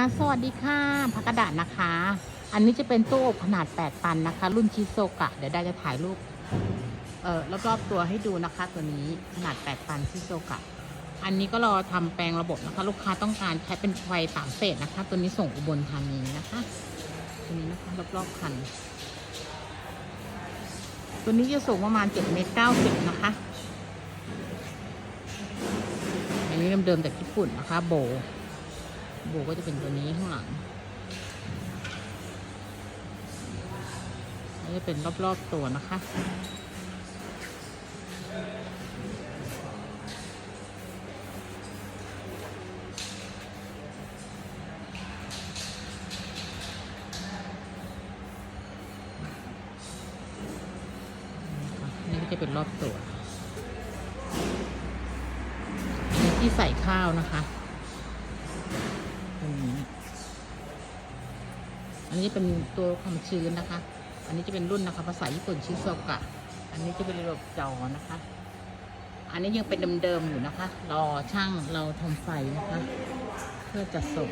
อ่าสวัสดีค่ะพักกระดาษนะคะ อันนี้จะเป็นตู้อบขนาด 8 ตันนะคะ รุ่นชิโซกะ เดี๋ยวได้จะถ่ายรูป เอ่อรอบๆตัวให้ดูนะคะ ตัวนี้ขนาด 8 ตันชิโซกะ อันนี้ก็รอทำแปลงระบบนะคะ ลูกค้าต้องการใช้เป็นไฟสามเฟสนะคะ ตัวนี้ส่งอุบลธานีนะคะ ตัวนี้นะคะรอบๆคัน ตัวนี้จะสูงประมาณ7เมตร90นะคะ อันนี้เดิมๆจากญี่ปุ่นนะคะ โบ โบก็จะเป็นตัวนี้ข้างหลังนี่จะเป็นรอบๆตัวนะคะ นี่ก็จะเป็นรอบตัวที่ใส่ข้าวนะคะ ตรงนี้ อันนี้เป็นตัวความชื้นนะคะ อันนี้จะเป็นรุ่นนะคะ ภาษาญี่ปุ่นชิโซกะ อันนี้จะเป็นระบบจอนะคะ อันนี้ยังเป็นเดิมๆอยู่นะคะ รอช่างเราทำไฟนะคะ เพื่อจะส่ง